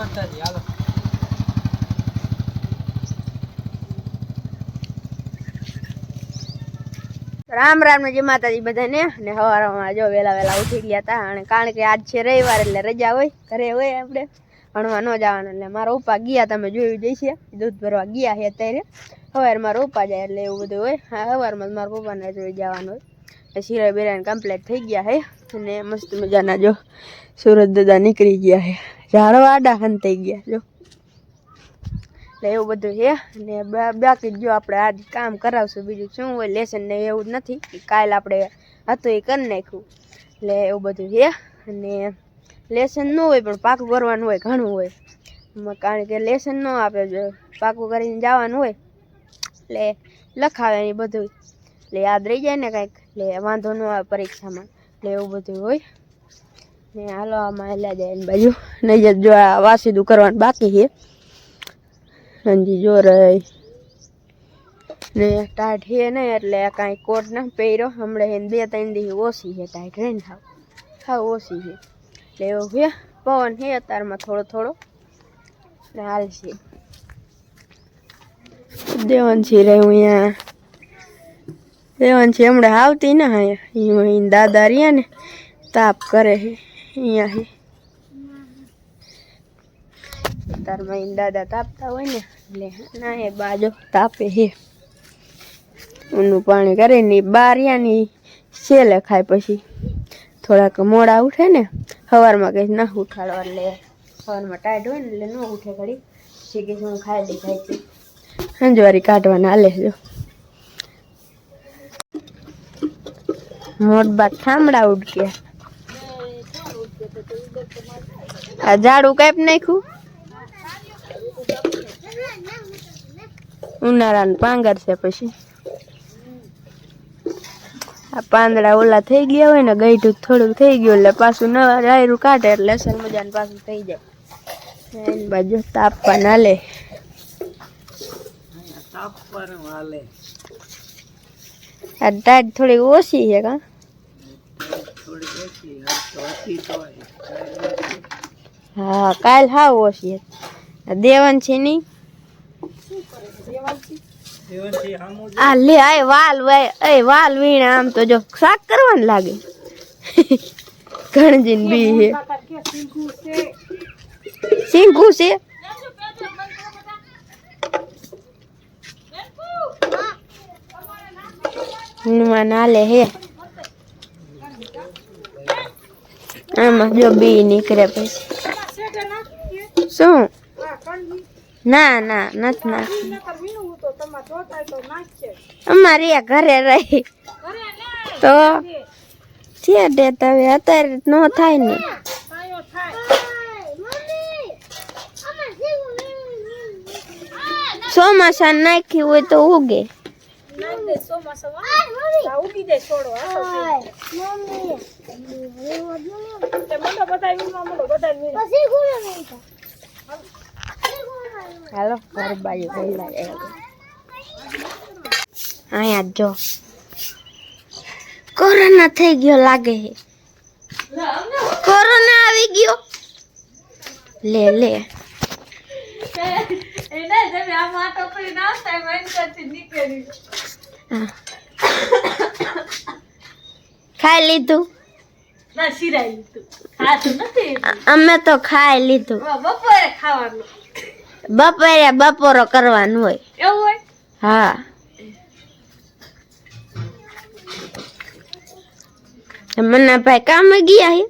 માતાજી, હાલો. રામ રામ જય માતાજી બધાને. ને સવારમાં જો વેલા વેલા ઉઠી ગયા હતા અને કારણ કે આજ છે રવિવાર એટલે રજા હોય, ઘરે હોય આપણે. ભણવા ન જવાનું એટલે મારા ઉપા ગયા, તમે જોયું જઈશે દૂધ ભરવા ગયા છે અત્યારે. સવારે મારા ઉપા જાય એટલે એવું બધું હોય. હા સવારમાં મારા પપ્પાને જોઈ જવાનું હોય. એટલે સિરાય બિરાય કમ્પ્લીટ થઈ ગયા છે. અને મસ્ત મજાના જો સુરત દાદા નીકળી ગયા છે. ઝાડવા આડા હન થઈ ગયા, જો. એટલે એવું બધું છે. અને બાકી જો આપણે આજ કામ કરાવશું બીજું શું હોય, લેસન ને એવું નથી. કે કાલ આપણે હતું એ કરી નાખ્યું. એટલે એવું બધું છે. અને લેસન ન હોય, પણ પાકું કરવાનું હોય, ઘણું હોય. કારણ કે લેસન ન આપે, જો પાકું કરીને જવાનું હોય. એટલે લખાવે ને બધું. એટલે યાદ રહી જાય ને કાંઈક. એટલે વાંધો ન આવે પરીક્ષામાં. એટલે એવું બધું હોય. હાલો આમાં હેલા જાય બાજુ. નહીં જો આ વાસીદું કરવાનું બાકી છે. હજી જો રહી. ને ટાઈટ છે નહીં એટલે કાંઈ કોટ ના પહેર્યો. હમણાં એને બે ત્રણ દી ઓછી છે ટાઈટ રહે ને હાવ? ઓછી છે. એટલે એવું છે, પવન છે અત્યારમાં થોડો થોડો. ને હાલ છે. દેવનસી રહ્યું અહીંયા. દેવનસી હમણાં આવતી ને અહીંયા અહીં દાદા રહ્યા ને, તાપ કરે છે. અહીંયા હે. તારમાં ઈ દાદા તાપતા હોય ને, એટલે ના એ બાજો તાપે હે. ઊનું પાણી કરે ને બારિયાની સેલે ખાય પછી. થોડાક મોડા ઉઠે ને સવારમાં કંઈ ના ઉઠાડવા એટલે સવારમાં ટાઈટ હોય ને, એટલે ન ઉઠે ઘડી. શીખી હું ખાઈ લઈ જાય છે સંજવારી કાઢવાના, હાલે, જો. મોટ બાદ થાંભળા ઉડક્યા આ ઝાડું કાપ નાખ્યું? ઉનાળાનું પાંગર છે પછી. આ પાંદડા ઓલા થઈ ગયા હોય ને ગઈઢું થોડુંક થઈ ગયું એટલે પાછું નવા રાયરું કાઢે એટલે અસર મજાનું પાછું થઈ જાય. એની બાજુ તાપવા ના લે તાપ પર હાલે. આ ટાઈટ થોડીક ઓછી છે કા? થોડી હા, કાલ હાવ ઓછી હતી. આ દેવાન છે નહીં દેવનથી આમું આ લે, આય વાલ વાય, એ વાલ વીણે આમ તો જો શાક કરવાનું લાગે. ગણજીન બી છે સિંગુ છે? હનુમાન હાલે હે. આમાં જો બી નીકળે પછી. શું? ના ના, નથી નાખી અમારે આ ઘરે રહી. તો છે ડેટ હવે, અત્યારે ન થાય ને. ચોમાસા નાખી હોય તો ઉગે. હાલો ઘર બાજુ પહેલા અહીંયા જો કોરોના થઈ ગયો લાગે છે. કોરોના આવી ગયો? લે લે. હા. ખાઈ લીધું? ના સિરાઈ લીધું. ખાતું નથી. અમે તો ખાઈ લીધું. બપોરે ખાવાનું. બપોરે બપોરો કરવાનું હોય. એવું હોય? હા. મને ભાઈ કામે ગયા હે?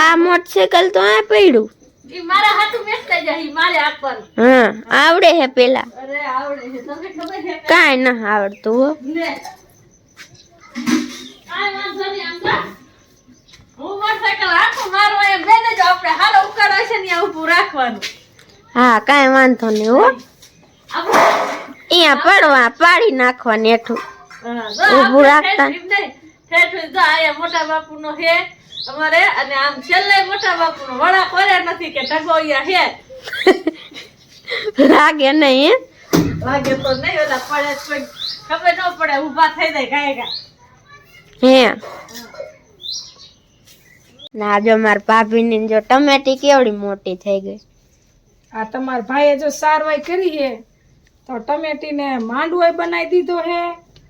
આ મોટરસાયકલ તો આ પડ્યું. હા આવડે હે પેલા. કાંઈ ના આવડતું હો. ને ને કાંઈ વાંધો નહીં હો. અહીંયા પડવા પાડી નાખવાની હેઠું. ઊભું રાખતા. મોટા બાપુનો હે અમારે અને આમ છેલ્લે મોટા બાપુનો વડા કરે નથી કે ઢગોયા હે લાગે નહીં લાગે તો નહીં ઓલા પડે કોઈ ખબર ન પડે ઊભા થઈ જાય ગાય ગા હે. ના જો માર ભાભીની જો ટમેટી કેવડી મોટી થઈ ગઈ. આ તમારા ભાઈએ જો સારવાઈ કરી હે તો ટમેટીને માંડવો બનાવી દીધો હે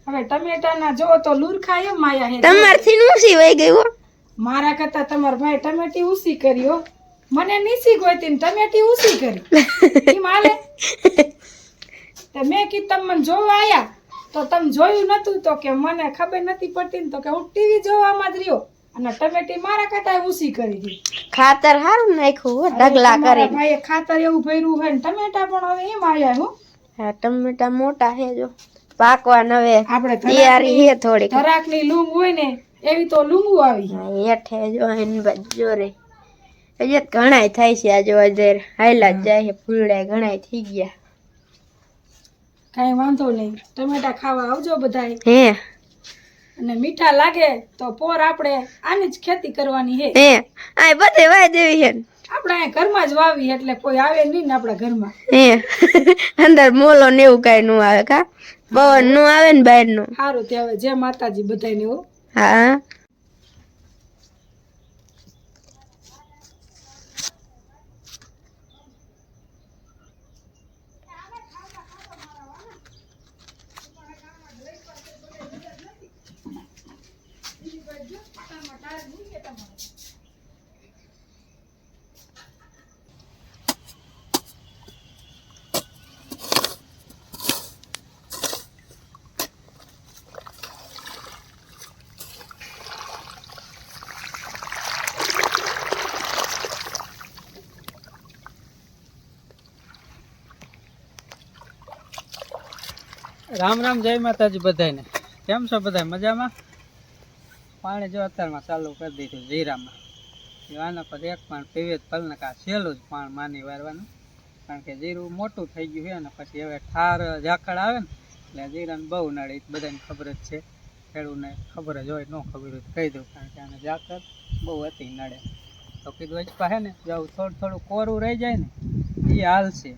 હવે ટમેટાના જો તો લુરખા એમ માયા હે તમારથી નું સી વઈ હો? મારા કરતા તમારા ભાઈ ટમેટી ઉસી કર્યો મને નીસી ગોતી ને ટમેટી ઉસી કરી. તે મેં કીધું તમે મને જોવા આવ્યા તો તમે જોયું નતું તો કે મને ખબર નથી પડતી ને તો કે હું ટીવી જોવામાં જ રહ્યો. અને ટમેટી મારા કરતા ઉસી કરી દી ખાતર હારું નાખ્યું ઢગલા કરી ભાઈએ ખાતર એવું ભર્યું હોય ને ટમેટા પણ હવે એમ આવ્યા હું. હા ટમેટા મોટા હે જો. પાકવા નવે આપણે તૈયારી હે થોડીક. ધરાકની લૂમ હોય ને એવી તો લુંગુ આવી હેઠે જો એની બાજુ જો રે હજી ઘણાય થાય છે આજે વધારે. હાયલા જ જાય ફૂલડા ઘણાય થઈ ગયા. કાંઈ વાંધો નહીં. ટમેટા ખાવા આવજો બધાય. હે. અને મીઠા લાગે તો પોર આપણે આની જ ખેતી કરવાની હે હે આ બધે વાય દેવી હે આપણે અહીંયા ઘરમાં જ વાવી એટલે કોઈ આવે નહીં ને આપણા ઘરમાં. હે અંદર મોલો ને એવું કઈ નું આવે કા? બહારનું આવે ને બહારનું સારું તે હવે જે માતાજી બધાને હો હા રામ રામ જય માતાજી બધાને કેમ છો બધા મજામાં? પાણી જો અત્યારમાં ચાલુ કરી દીધું જીરામાં. જીવાના પર એક પાણ પીવે પલને કા સહેલું જ પાણ માની વારવાનું. કારણ કે જીરું મોટું થઈ ગયું છે અને પછી હવે ઠાર ઝાકળ આવે ને, એટલે જીરાને બહુ નડે. બધાને ખબર જ છે. ખેડૂતને ખબર જ હોય, ન ખબર હોય કહી દઉં. કારણ કે આને ઝાકળ બહુ હતી નડે. તો કીધું જ પાસે ને, જો થોડું થોડું કોરું રહી જાય ને, એ હાલશે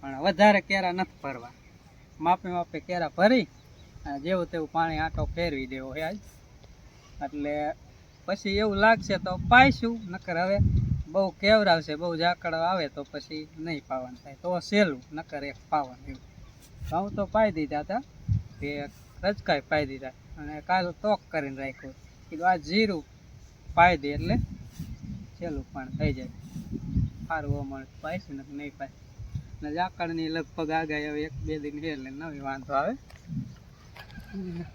પણ વધારે કેરા નથી ભરવા. માપે માપે કેરા ભરી અને જેવું તેવું પાણી આંટો ફેરવી દેવો હે આજ. એટલે પછી એવું લાગશે તો પાઈશું, નકર હવે બહુ કેવરાવશે, બહુ ઝાકડ આવે તો પછી નહીં પાવાનું થાય. તો સહેલું નકર એક પાવાનું એવું. ઘઉં તો પાઈ દીધા હતા કે રજકાય પાઈ દીધા અને કાલ તોક કરીને રાખ્યું. કીધું આ જીરું પાઈ દે એટલે સહેલું પણ થઈ જાય. સારું અમારે પાઈશું નહીં પાય. ને ઝાકળની લગભગ આગાહી હવે એક, બે દિન એટલે નવી વાંધો આવે.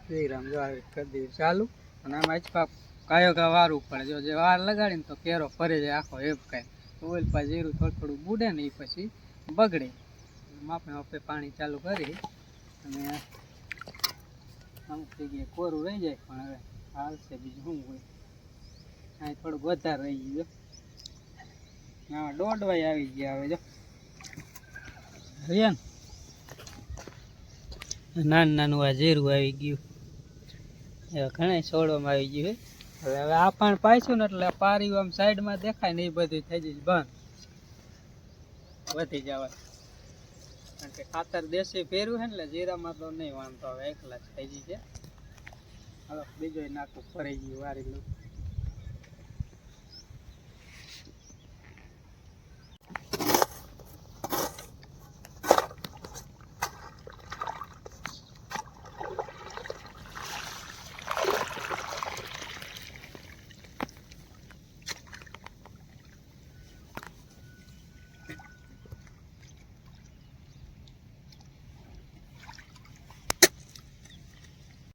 શ્રીરામ જો આવી કરી ચાલુ. અને આમાં જ કાયો કા વાર પડે. જો જે વાર લગાડીને તો કેરો ફરે જાય આખો, એમ કાંઈ. ઓઇલ પા જીરું થોડું થોડું બુડે ને એ પછી બગડે. માપે માપે પાણી ચાલુ કરી અને અમુક જગ્યાએ કોરું રહી જાય, પણ હવે હાલશે બીજું શું હોય. અહીં થોડુંક વધારે રહી ગયું હા દોઢવાય આવી ગયા હવે જો. રિયાન નાનું નાનું આ જીરું આવી ગયું. એવા ઘણા છોડવામાં આવી ગયું છે હવે હવે આ પણ પાઈશું ને એટલે પારી આમ સાઈડમાં દેખાય ને એ બધું થઈ જાય બંધ. વધી જવાય. કારણ કે ખાતર દેશી પહેર્યું છે ને એટલે જીરામાં તો નહીં વાંધો હવે એકલા જ થઈ જશે હવે બીજો નાખું, ફરી ગયું, વારી લઉં.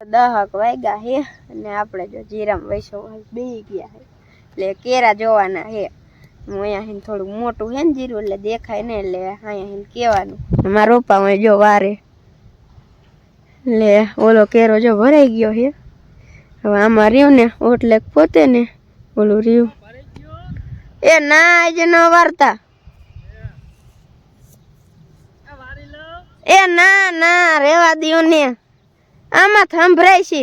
દહક વાગ્યા હે અને આપણે જો જીરામ વૈસો બે ગયા હે. એટલે કેરા જોવાના હે. હું અહીંયા હિન થોડું મોટું હે ને જીરું એટલે દેખાય ને એટલે અહીંયા હિન કહેવાનું. મારા પપ્પા હોય જો વારે. એટલે ઓલો કેરો જો ભરાઈ ગયો હે. હવે આમાં રહ્યું ને ઓટલે પોતે ને ઓલું રહ્યું. એ ના આજે ન વારતા. એ ના ના, રેવા દિયો ને. આમાં સંભળાય છે.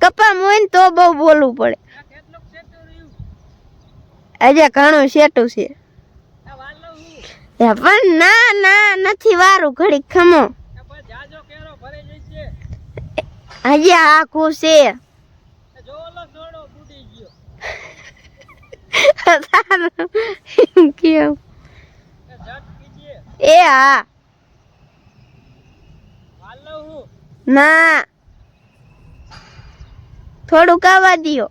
કપામ હોય ને તો બહુ બોલવું પડે. આજે ઘણું સેટું છે. પણ ના ના, નથી વારું ઘડીક ખમો. હજી આખું છે. તારું કેવું એ હા. ના. થોડુંક આવવા દિયો.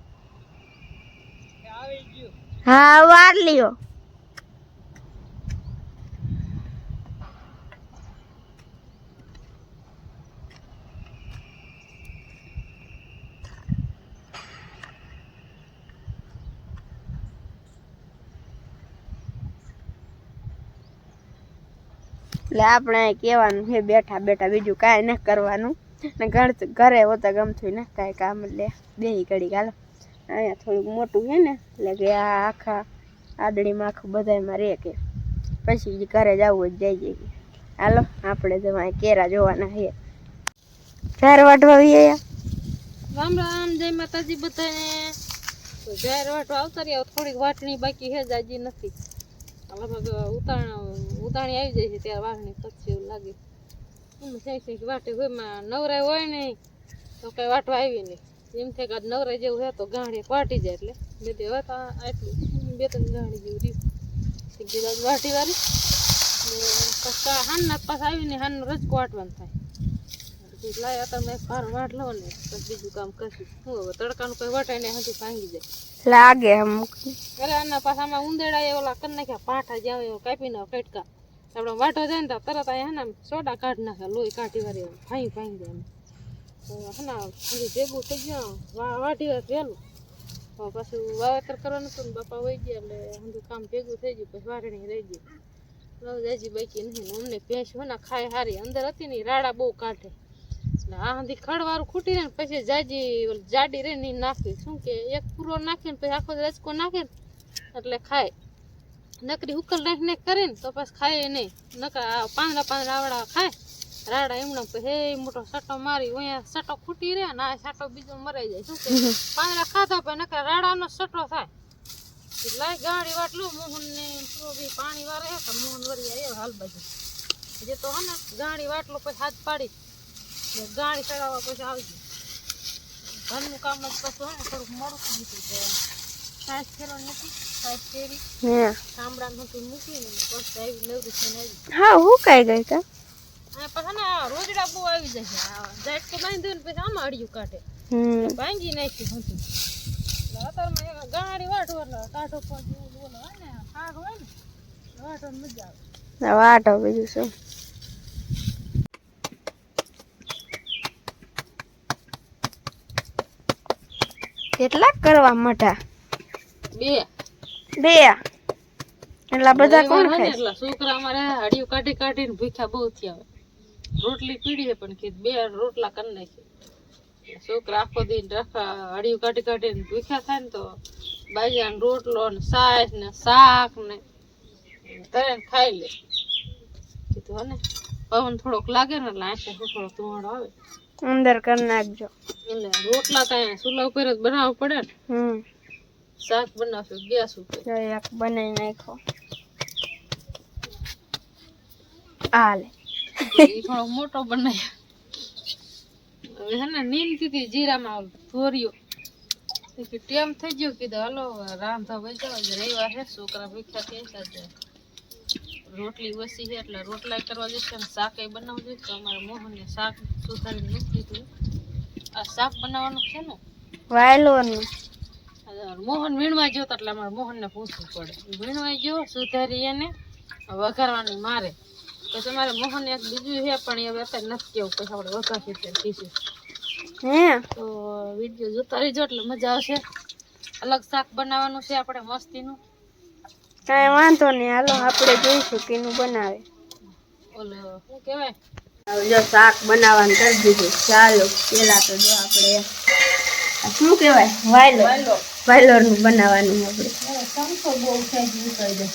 હા, વાર લ્યો. એટલે આપણે કહેવાનું છે, બેઠા બેઠા બીજું કાંઈ ન કરવાનું. ને ઘર હોતા ગમતું ને, કાંઈ કામ એટલે બે ઘડી હાલો. અહીંયા થોડુંક મોટું છે ને, એટલે કે આ આખા આદડીમાં આખું બધાયમાં રહે કે. પછી ઘરે જવું જ જઈ જઈએ. હાલો, આપણે તો કેરા જોવાના છે. ચાર વાટવા આવીએ રામ રામ, જય માતાજી બધાને. તો જાહેર વાટો આવતા રહ્યા થોડીક વાટણી બાકી હે જાજી નથી. લગભગ ઉતાણ, ઉતાણી આવી જાય છે ત્યારે વાટણી પછી એવું લાગે. હોય વાટે કોઈમાં નવરાય હોય નહીં તો કઈ વાટવા આવી નહીં એમ થાય કે આજ નવરાય જેવું છે તો ગાંઠી વાટી જાય એટલે. બે તે હવે તો આટલું. બે ત્રણ ગાંઠી જેવું રહ્યું. એક વાટી વાળી. પછી હાનના પાછા આવીને હાનનો રજકો વાટવાનું થાય. લાયા મેં ભાર વાટ લો ને પછી બીજું કામ કરશું. શું હવે તડકાનું કઈ વાટાય ને હાથી ભાંગી જાય. લાગે અરે આના પાછા આમાં ઉંદેડા ઓલા કરી નાખ્યા પાઠા જ્યાં હોય કાપી નાખ કટકા. આપણે વાટો જાય ને તો તરત અહીંયા હે ને સોડા કાઢી નાખે, લોહી કાઢી વાળી ભાઈ ફાઈ દે. તો હજી ભેગું થઈ ગયું વા- વાઢી વાર વહેલું હવે પાછું વાવેતર કરવાનું હતું ને, બાપા વહી ગયા એટલે બધું કામ ભેગું થઈ ગયું, પછી વાટણી રહી ગઈ. જાજી બાકી નહીં અમને ભેંસ હોય ને ખાય હારી. અંદર હતી ને રાડા બહુ કાઢે. એટલે આ હંધી ખડવારું ખૂટી રહે ને, પછી જાજી જાડી રહે ને નાખી. શું કે, એક પૂરો નાખીને પછી આખો રજકો નાખે એટલે ખાય. નકરી ઉકલ નાખ નાખ કરે ને તો પછી ખાય નહીં. નકર પાંદડા પાંદડા આવડા ખાય. રાડા એમણે હે મોટો સટો મારી અહીંયા સટો ખૂટી રહે ને આ સટો બીજો મરાઈ જાય. શું કે પાંદડા ખાતા પણ નકર રાડાનો સટો થાય. લાય ગાડી વાટલું મોહન ને બી પાણી વારે હે તો મોહન વરી આવ્યો હાલ બાજુ. જે તો હે ને ગાડી વાટલો પછી હાથ પાડી. ગાડી ચડાવવા પછી આવજો ઘરનું કામ જ પછી હે ને થોડુંક મોડું થઈ ગયું સાસ ફેરો નથી. હે. હા કઈ ગઈ કા? ને આ રોજડા બહુ આવી જાય જાટ તો બાંધ્યું ને પછી આમાં અડિયું કાઢે. ભાંગી નાખ્યું હતું અત્યારમાં ગાડી વાટો એટલે કાઢો બોલો હોય ને શાક હોય ને વાટવાની મજા આવે. વાટો બીજું શું? કેટલાક કરવા મઠા બે. બે. એટલા બધા કોણ ખાય? એટલે છોકરા અમારે હાડીઓ કાઢી કાઢીને ભૂખ્યા બહુ થયા રોટલી પીડી છે પણ કીધું બે રોટલા કરી નાખી છોકરા આખો દિન રખા હાડીઓ કાઢી કાઢીને ભૂખ્યા થાય ને તો બાજરાનો રોટલો ને સાસ ને શાક ને તરે ખાઈ લે. કીધું હને પવન થોડોક લાગે ને એટલે આંખે થોડો ધુમાડો આવે. અંદર કરી નાખજો. એટલે રોટલા કાંઈ ચૂલા ઉપર જ બનાવવા પડે ને. હમ. શાક બનાવશું ગેસ ઉપર એક બનાવી નાખો એ થોડો મોટો બનાવ્યો હવે હે ને નીમતી હતી જીરામાં ધોર્યો ટેમ થઈ ગયો કીધું હાલો રાંધા વહી જાવ રવિવાર છે છોકરા ભૂખ્યા થઈ સાથે રોટલી વસી છે એટલે રોટલા કરવા જશે અને શાક બનાવવું જોઈએ તો અમારે મોહનને શાક સુધારીને મૂકી દીધું આ શાક બનાવવાનું છે ને? વાયલોનું. મોહન વીણવા ગયો તો એટલે અમારે મોહનને પૂછવું પડે. વીણવા ગયો સુધારી એને વઘારવાની મારે. પછી અમારે મોહન એક બીજું છે પણ એ હવે અત્યારે નથી કેવું પછી આપણે વઘારશું ત્યારે કહીશું હે? તો વીડિયો જોતા રહીજો એટલે મજા આવશે. અલગ શાક બનાવવાનું છે આપણે મસ્તીનું. કાંઈ વાંધો નહીં હાલો આપણે જોઈશું કેનું બનાવે. ઓલો શું કહેવાય? હવે જો શાક બનાવવાનું કરી દીધું. ચાલો પેલા તો જો આપણે શું કહેવાય? વાયલો. વાયલોરનું બનાવવાનું આપણે જાય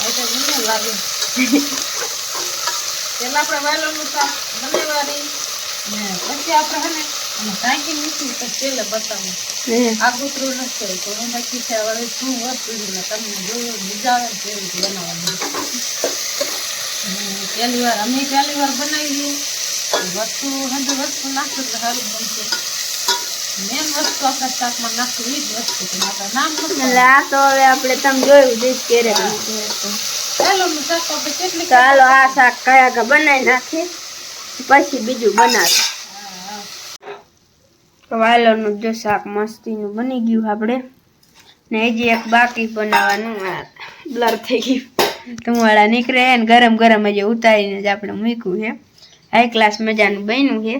એટલે મજા મને લાગે પેલા આપણે વાયલોનું શાક બનાવવાની ને પછી આપણે હે. ને અને પેલે બતાવું આ નથી તો શું તમને જોયું મજા આવે રીતે બનાવવાની પહેલી વાર અમે પહેલી વાર બનાવી વસ્તુ હંધુ વસ્તુ નાખશું એટલે સારું બનશે મેન વસ્તુ આપણે શાકમાં નાખવી ઈ જ વસ્તુ છે આપણે નામ એટલે આ તો. હવે આપણે તમે જોયું પહેલું શાક આપણે કેટલી તો આ શાક કયા કા બનાવી નાખીએ? પછી બીજું બનાવીએ. વાલોનું જો શાક મસ્તીનું બની ગયું આપણે. ને હજી એક બાકી બનાવવાનું બ્લર થઈ ગયું. ધુમાડા નીકળે ને ગરમ ગરમ હજી ઉતારીને જ આપણે મૂક્યું છે. હાઈ ક્લાસ મજાનું બન્યું છે.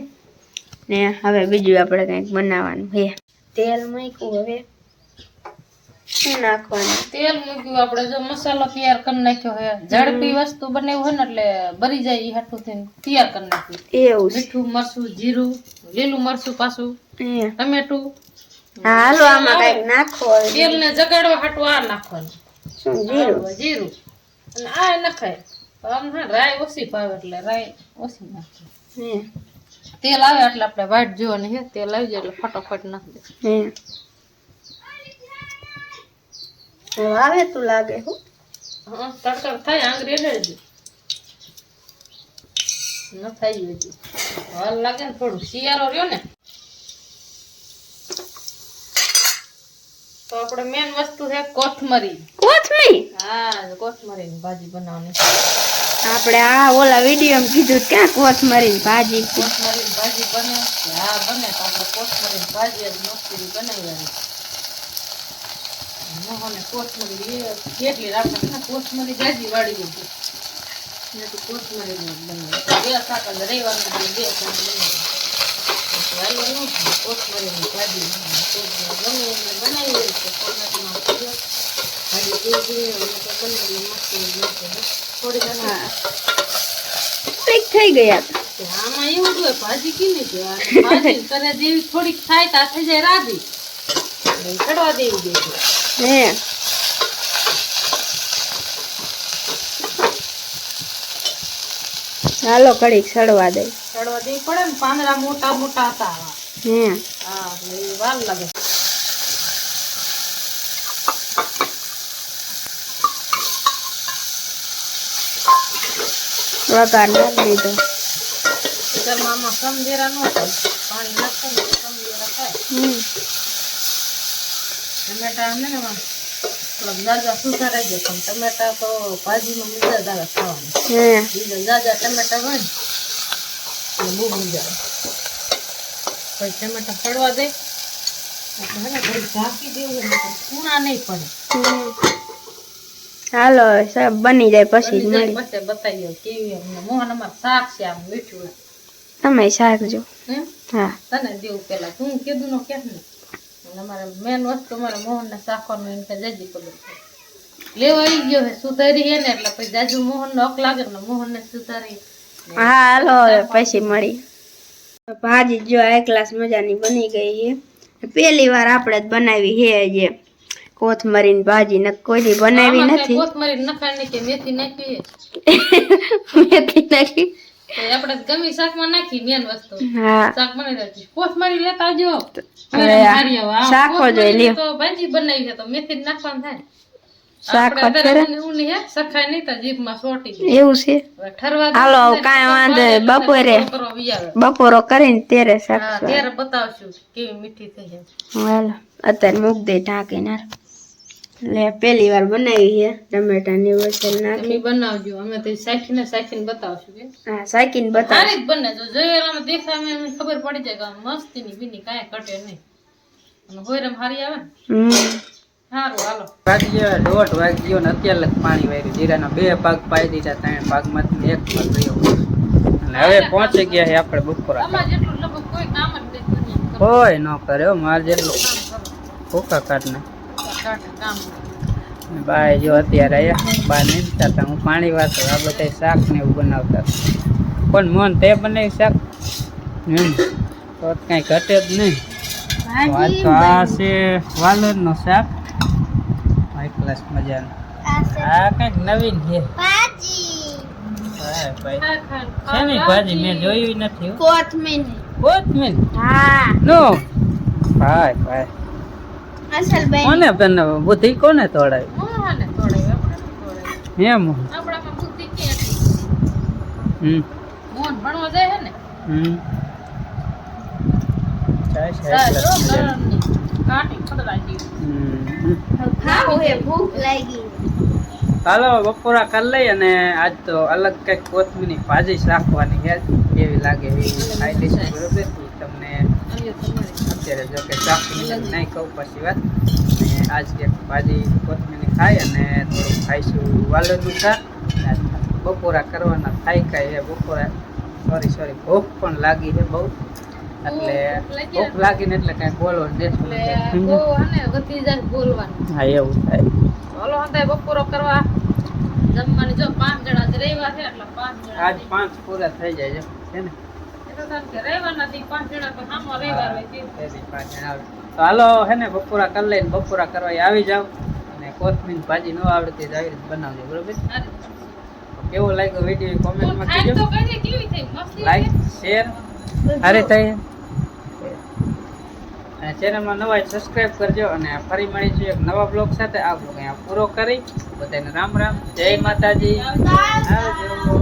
ને હવે બીજું આપણે કંઈક બનાવવાનું છે. તેલ મૂક્યું હવે. શું નાખવાનું? તેલ મૂક્યું આપણે જો મસાલો તૈયાર કરી નાખ્યો હે ઝડપી વસ્તુ બને હોય ને એટલે બરી જાય એ હાટું થઈને તૈયાર કરી નાખ્યું. એવું મીઠું મરચું જીરું લીલું મરચું પાછું ટમેટું. હાલો આમાં કંઈક નાખો તેલ ને જગાડવા હાટું આ નાખવાનું. શું જીરું? આ જીરું. અને આ નખાય. તો રાય ઓછી ભાવે એટલે રાય ઓછી નાખે. તેલ આવે એટલે આપણે વાટ જોવાની હે તેલ આવી જાય એટલે ફટાફટ નાખી દે. આવે તું લાગે હું. તડતડ થાય આંગળી રેડે ન થાય હજી. હાલ લાગે ને થોડું. શિયાળો રહ્યો ને તો આપણે મેન વસ્તુ છે કોથમરી. કોથમીર? હા કોથમરીની ભાજી બનાવવાની. આપણે આ ઓલા વીડિયો કીધું ક્યાં કોથમરીની ભાજી? છે? કોથમરીની ભાજી બને કે હા બને તો આપણે કોથમરીની ભાજી જ મસ્તી બનાવવાની મોહને કોથમરી એ કેટલી આપણે છે ને? કોથમરી જાજી વાળી દીધી નથી કોથમરી બનાવી બે શાક જ રવિવારના દિવસે બે શાક બનાવી વાળવાનું કોથમરીની ભાજી. થઈ ગયા આમાં એવું હોય ભાજી કીને કરે જેવી થોડીક થાય તા થઈ જાય રાધી ચડવા દેવી દે. હે ચાલો કડીક સડવા દે. ચડવા દેવી પડે ને પાંદડા મોટા મોટા હતા. હે. હા વાર લાગે વઘાર નાખી દીધો ન થાય પાણી નાખે સમજેરા થાય ટમેટા ને જાજા સુધારાઈ જાય ટમેટા તો ભાજીમાં મજા જ આવે ખાવાની બીજા જાજા ટમેટા હોય ને બહુ મજા આવે. પછી ટમેટા પડવા દે. એટલે ઢાંકી દેવું કૂણા નહીં પડે. હાલો બની જાય પછી પછી બતાવી કેવી મોહન અમાર શાક છે આમ મીઠું તમે શાકજો હમ? હા. તને દેવું પેલા. તું કીધું નો કેમ ને. અમારે મેન વસ્તુ અમારે મોહન ને શાકવાનું એને જાજી ખબર લેવા આવી ગયો હે સુધારી હે ને એટલે પછી જાજુ મોહન નો અક લાગે ને મોહન ને સુધારી. હા હાલો હવે પછી મળી. ભાજી જો એક ગ્લાસ મજાની બની ગઈ છે. પહેલી વાર આપણે જ બનાવી છે જે કોથમરીની ભાજી. ને કોઈ બનાવી નથી. કોથમરી નખાણી કે મેથી નાખી. મેથી નાખી. આપણે ગમી શાકમાં નાખી મેન વસ્તુ. શાક બની રાખી કોથમરી લેતા આવજો. શાકો જોઈ લ્યો. તો ભાજી બનાવી છે તો મેથી નાખવાનું થાય. શાક આપણે ખરે અત્યારે ઊની હે સખાય નહીં તો જીભમાં સોટી જાય. એવું છે હવે ઠરવા દે હાલો, ને કાંઈ તો વાંધો ભાવે નહીં. એટલે બપોરે. બપોર કરવા વી આવે. બપોરો કરીને ત્યારે શાક હા ત્યારે બતાવશું કેવી મીઠી થઈ જાય હાલો અત્યારે મૂક દે ઢાંકીને હાલ. એટલે પહેલી વાર બનાવી છે ટમેટાની વસલ તમે નાખી બનાવજો અમે તો સાખીને સાખીને બતાવશું કે હા સાકીને બતાવ સારી જ બને જો જોયેલામાં દેખાય એમ ખબર પડી જાય કે આ મસ્તીની બીની કાંઈ કટે નહીં અને હોયરમ હારી આવે ને હમ સારું હાલો વાગ્યો દોઢ વાગ્યો ને અત્યારે પાણી વાર્યું જીરાના બે ભાગ પાઈ દીધા ત્રણ ભાગમાંથી એક પાક રહ્યો. હવે પહોંચી ગયા છે આપણે બપોરા. કોઈ ન કર્યો હો માર જેટલું કામ કાઢ ને કાઢને બાય જો અત્યારે આયા બહાર નીકળતા હતા હું પાણી વાતો આ બધા શાક ને એવું બનાવતા પણ મન તે બનાવી શાક? હમ તો કઈ ઘટે જ નહીં. તો તો આ છે વાલરનો શાક. ક્લાસ મજાનું આ કંઈક નવીન છે. શેની ભાજી? મેં જોયું નથી કોથમીર. કોથમીર? હા. નો. ભાઈ ભાઈ. અસલ બેન કોને તને બુદ્ધિ કોને તોડાવી એમ. આપણામાં બુદ્ધિ ક્યાં હમ. મોહન ભણવા જાય છે ને? હમ. કાટી હમ. ખાવું હે ભૂખ લાગી. હાલો બપોરા કરી લઈ અને આજ તો અલગ કંઈક કોથમીની ભાજી જ રાખવાની છે. કેવી લાગે એવી ખાઈ લઈશું બરોબર? તમને અત્યારે જો કે ચાખી નહીં કહું પછી વાત. અને આજ કંઈક ભાજી કોથમીની ખાઈ અને થોડું ખાઈશું વાલોનું શાક. બપોરા કરવાના થાય કાંઈ બપોરા સોરી સોરી ભૂખ પણ લાગી છે બહુ. એટલે ભૂખ લાગીને એટલે કઈ બોલો એટલે બહુ હને વધી જાય બોલવાનું. હા એવું થાય. ચાલો હંતાય બપોરો કરવા. જમવાની જો પાંચ જણા જ રહેવા છે એટલે પાંચ જણા આજ પાંચ પૂરા થઈ જાય છે છે ને? એટલે થાય કે રવિવાર નથી પાંચ જણા તો સામો રવિવાર હોય તે. તેથી પાંચ જણા આવે. તો હાલો હે ને બપોરા કરી લઈને બપોરા કરવા આવી જાવ અને કોથમીર ભાજી ન આવડતી આવી રીતે બનાવજો બરોબર? કેવો લાગ્યો વીડિયો? કોમેન્ટમાં કહેજો. તો કઈ દે કેવી થઈ? મસ્તી લાઈક શેર અરે તઈ અને ચેનલમાં નવા સબસ્ક્રાઇબ કરજો અને ફરી મળીશું એક નવા બ્લોગ સાથે. આ બ્લોગ અહીંયા પૂરો કરી. બધાને રામ રામ. જય માતાજી. હા